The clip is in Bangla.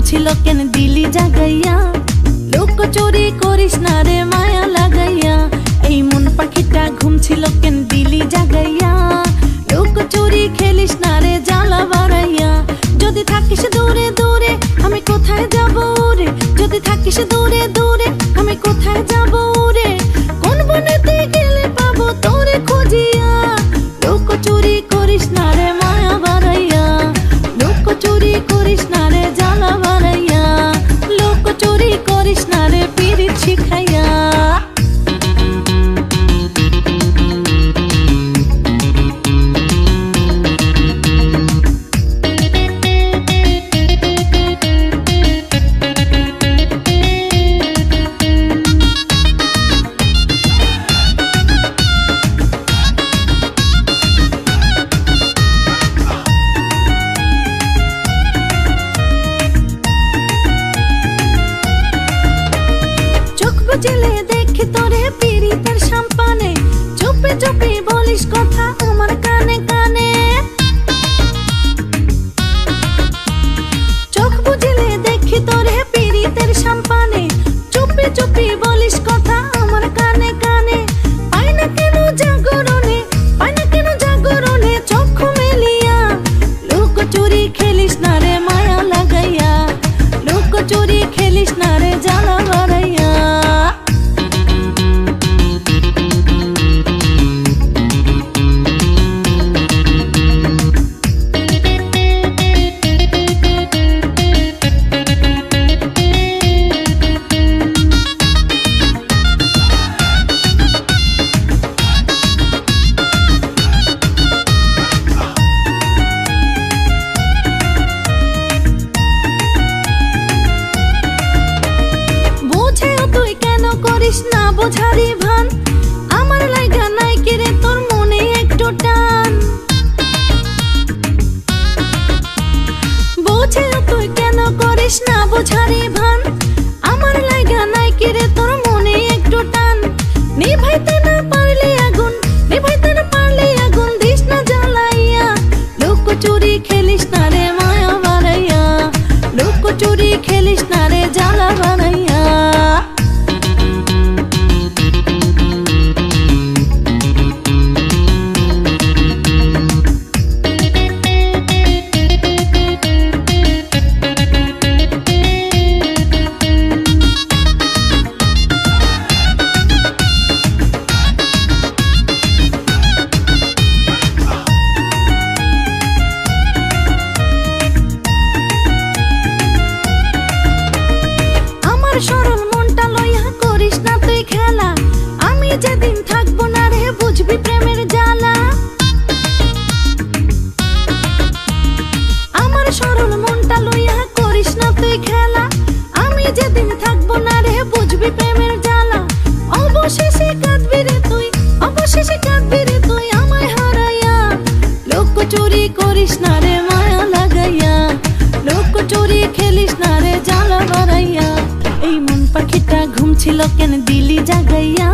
ঘুমছিল কেন দিলি জাগাইয়া? লোক চোরি করিস না রে মায়া লাগাইয়া। এই মন পাখিটা ঘুমছিল কেন দিলি জাগাইয়া? লোক চুরি খেলিস না রে জ্বালা বাড়াইয়া। যদি থাকিস দূরে দূরে, আমি কোথায় যাব রে? যদি থাকিস দূরে দূরে, আমি কোথায় যাব বুঝলে দেখি তোরে পিরিতের সাম্পানে। চুপে চুপে বলিস কথা আমার কানে কানে। চোখ বুঝলে দেখি তোরে পিরিতের সাম্পানে। চুপে চুপে বোঝারি জ্বালা? আমার মনটা করিস না তুই খেলা। আমি প্রেমের তুই রে তুই হারাইয়া। লোক করিস না রে, মায়া লাগাইয়া। লোক খেলিস না রে এই মন ঘুমছিল কেন দিলি জাগাইয়া?